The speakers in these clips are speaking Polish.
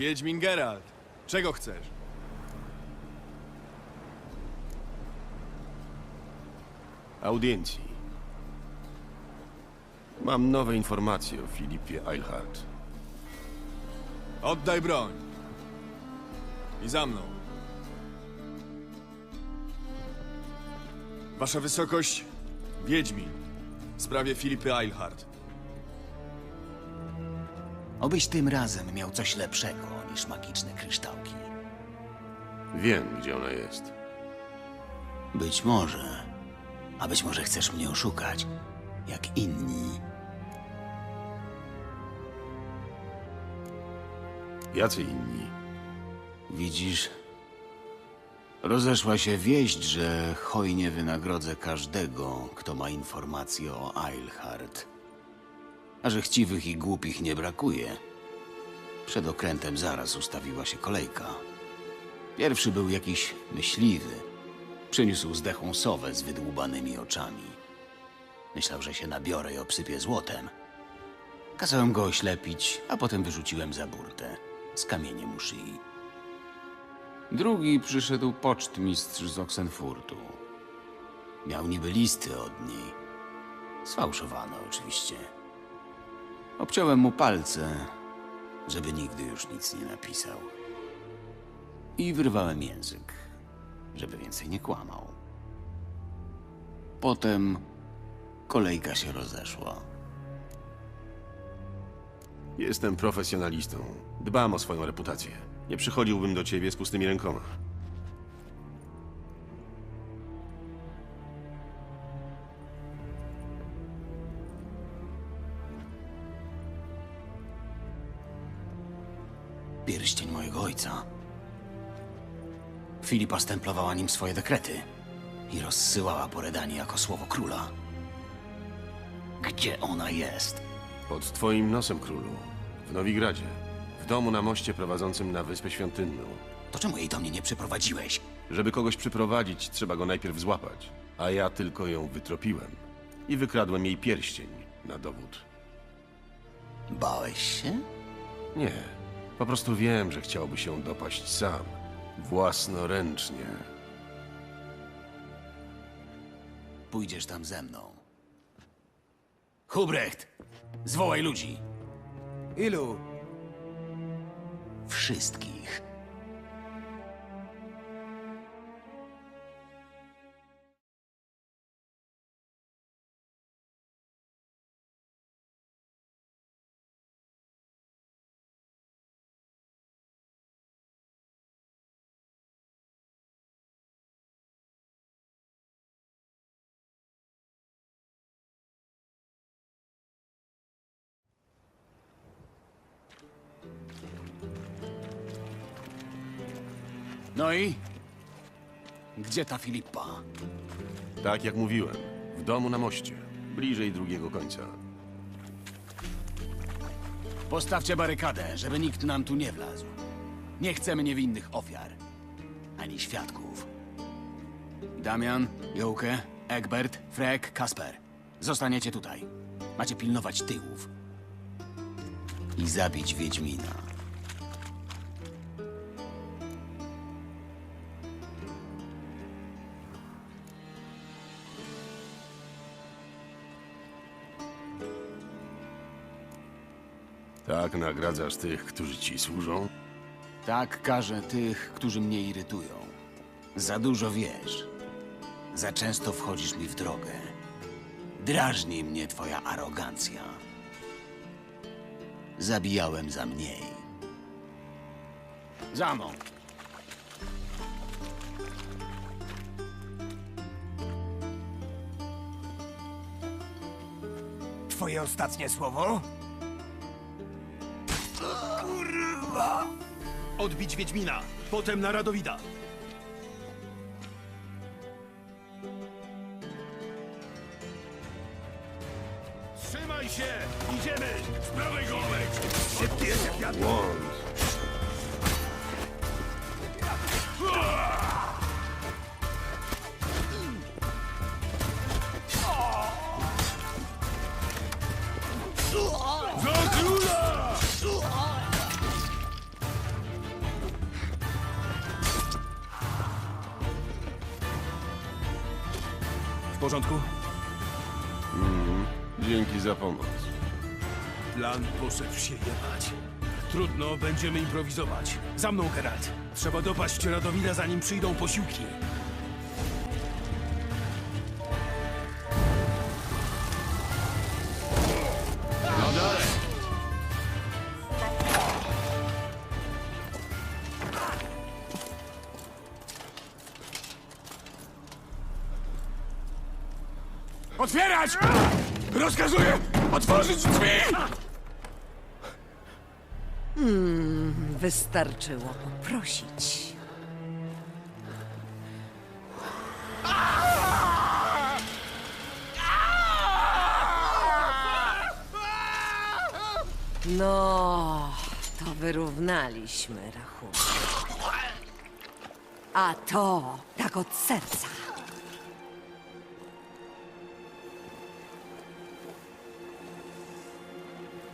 Wiedźmin Geralt. Czego chcesz? Audiencji. Mam nowe informacje o Filipie Eilhart. Oddaj broń. I za mną. Wasza wysokość, Wiedźmin. W sprawie Filipy Eilhart. Obyś tym razem miał coś lepszego niż magiczne kryształki. Wiem, gdzie ona jest. Być może. A być może chcesz mnie oszukać, jak inni. Jacy inni? Widzisz, rozeszła się wieść, że hojnie wynagrodzę każdego, kto ma informacje o Eilhart. A że chciwych i głupich nie brakuje. Przed okrętem zaraz ustawiła się kolejka. Pierwszy był jakiś myśliwy. Przyniósł zdechłą sowę z wydłubanymi oczami. Myślał, że się nabiorę i obsypię złotem. Kazałem go oślepić, a potem wyrzuciłem za burtę z kamieniem u szyi. Drugi przyszedł pocztmistrz z Oxenfurtu. Miał niby listy od niej. Sfałszowane oczywiście. Obciąłem mu palce, żeby nigdy już nic nie napisał. I wyrwałem język, żeby więcej nie kłamał. Potem kolejka się rozeszła. Jestem profesjonalistą. Dbam o swoją reputację. Nie przychodziłbym do ciebie z pustymi rękoma. Filipa stemplowała nim swoje dekrety i rozsyłała po Redanii jako słowo króla. Gdzie ona jest? Pod twoim nosem, królu. W Nowigradzie. W domu na moście prowadzącym na Wyspę Świątynną. To czemu jej do mnie nie przyprowadziłeś? Żeby kogoś przyprowadzić, trzeba go najpierw złapać. A ja tylko ją wytropiłem. I wykradłem jej pierścień na dowód. Bałeś się? Nie. Po prostu wiem, że chciałby się dopaść sam. Własnoręcznie. Pójdziesz tam ze mną. Hubrecht, zwołaj ludzi. Ilu? Wszystkich. No i? Gdzie ta Filipa? Tak jak mówiłem. W domu na moście. Bliżej drugiego końca. Postawcie barykadę, żeby nikt nam tu nie wlazł. Nie chcemy niewinnych ofiar. Ani świadków. Damian, Jołkę, Egbert, Frek, Kasper. Zostaniecie tutaj. Macie pilnować tyłów. I zabić Wiedźmina. Tak nagradzasz tych, którzy ci służą? Tak karzę tych, którzy mnie irytują. Za dużo wiesz. Za często wchodzisz mi w drogę. Drażni mnie twoja arogancja. Zabijałem za mniej. Za mną. Twoje ostatnie słowo? Kurwa! Odbić Wiedźmina, potem na Radowida. Trzymaj się! Idziemy! Z prawej głowy! Szybki wiatr! Porządku? Dzięki za pomoc. Plan poszedł się jebać. Trudno, będziemy improwizować. Za mną, Geralt. Trzeba dopaść Radowida, zanim przyjdą posiłki. Otwierać! Rozkazuję otworzyć drzwi! Wystarczyło poprosić. No, to wyrównaliśmy rachunek. A to tak od serca.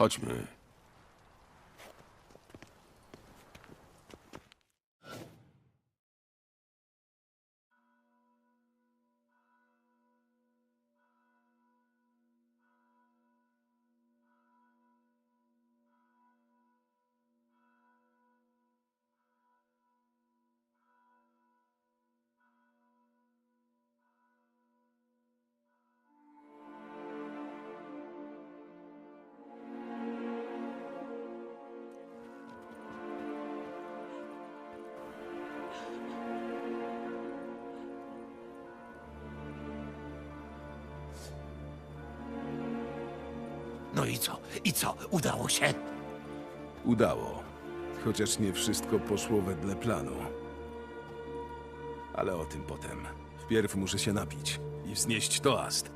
Chodźmy. No i co? I co? Udało się? Udało. Chociaż nie wszystko poszło wedle planu. Ale o tym potem. Wpierw muszę się napić i wznieść toast.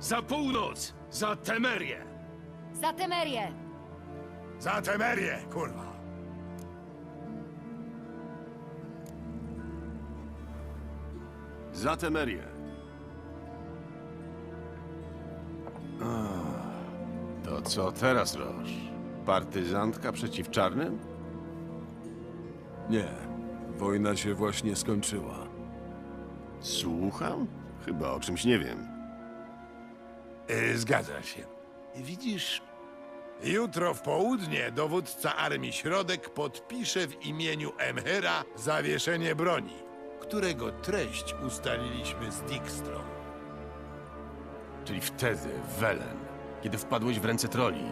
Za północ! Za Temerię! Za Temerię! Za Temerię, kurwa! Za Temerię. Co teraz, Roż? Partyzantka przeciw czarnym? Nie. Wojna się właśnie skończyła. Słucham? Chyba o czymś nie wiem. E, zgadza się. Widzisz, jutro w południe dowódca Armii Środek podpisze w imieniu Emhyra zawieszenie broni, którego treść ustaliliśmy z Dijkstrą. Czyli wtedy, Welen, kiedy wpadłeś w ręce troli.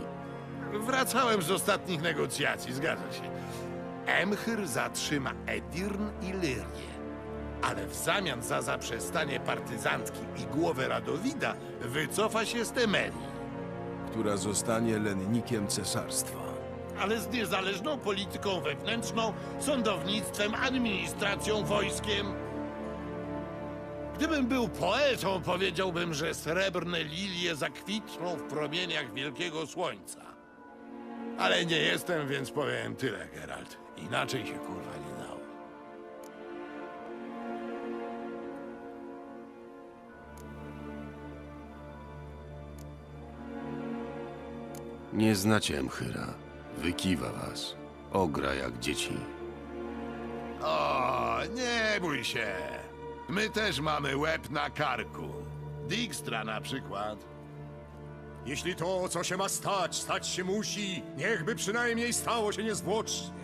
Wracałem z ostatnich negocjacji, zgadza się. Emhyr zatrzyma Edirn i Lyrię. Ale w zamian za zaprzestanie partyzantki i głowę Radowida wycofa się z Temerii. która zostanie lennikiem cesarstwa. ale z niezależną polityką wewnętrzną, sądownictwem, administracją, wojskiem. Gdybym był poetą, powiedziałbym, że srebrne lilie zakwitną w promieniach wielkiego słońca. Ale nie jestem, więc powiem tyle, Geralt. Inaczej się kurwa nie dało. Nie znacie Emchyra. Wykiwa was. Ogra jak dzieci. O, nie bój się. My też mamy łeb na karku. Dijkstra na przykład. Jeśli to, co się ma stać, stać się musi, niechby przynajmniej stało się niezwłocznie.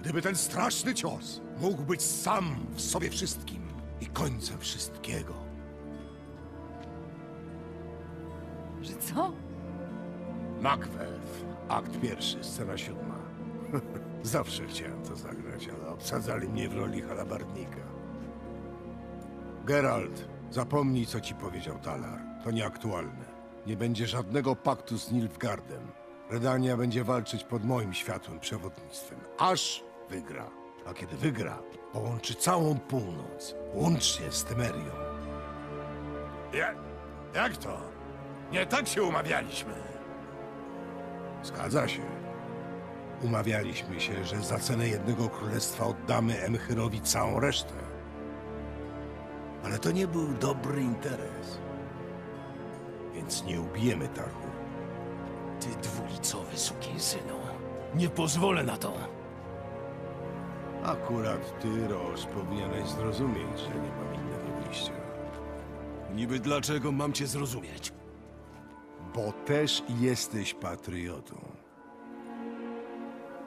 Gdyby ten straszny cios mógł być sam w sobie wszystkim i końcem wszystkiego. Że co? Macbeth, akt pierwszy, scena siódma. Zawsze chciałem to zagrać, ale obsadzali mnie w roli halabardnika. Geralt, zapomnij, co ci powiedział Talar. To nieaktualne. Nie będzie żadnego paktu z Nilfgaardem. Redania będzie walczyć pod moim światłym przewodnictwem. Aż wygra. A kiedy wygra, połączy całą północ, łącznie z Temerią. Ja, jak to? Nie tak się umawialiśmy. Zgadza się. Umawialiśmy się, że za cenę jednego królestwa oddamy Emchyrowi całą resztę. Ale to nie był dobry interes. Więc nie ubijemy Tarhu. Ty dwulicowy sukinsynu. Nie pozwolę na to. Akurat ty, Roż, powinieneś zrozumieć, że nie mam innego wyjścia. Niby dlaczego mam cię zrozumieć? Bo też jesteś patriotą.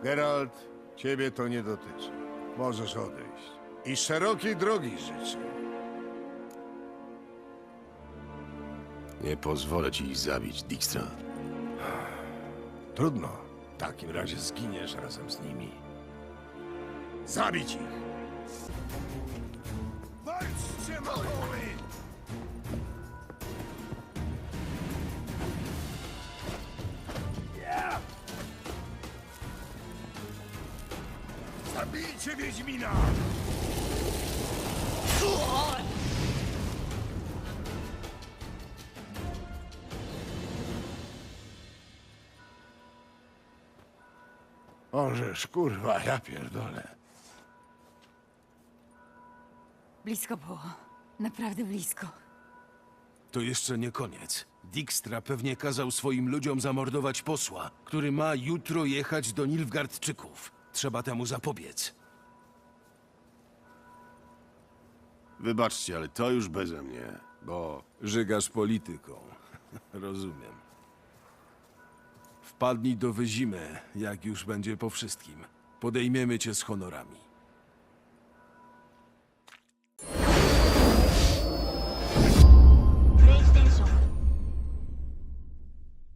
Geralt, ciebie to nie dotyczy. Możesz odejść. I szerokiej drogi życzę. Nie pozwolę ci ich zabić, Dijkstra. Trudno. W takim razie zginiesz razem z nimi. Zabić ich! Walczcie, małoły! Zabijcie Wiedźmina! Orzesz, kurwa, ja pierdolę. Blisko było. Naprawdę blisko. To jeszcze nie koniec. Dijkstra pewnie kazał swoim ludziom zamordować posła, który ma jutro jechać do Nilfgardczyków. Trzeba temu zapobiec. Wybaczcie, ale to już beze mnie, bo Żygasz polityką. Rozumiem. Wpadnij do Wyzimy, jak już będzie po wszystkim. Podejmiemy cię z honorami.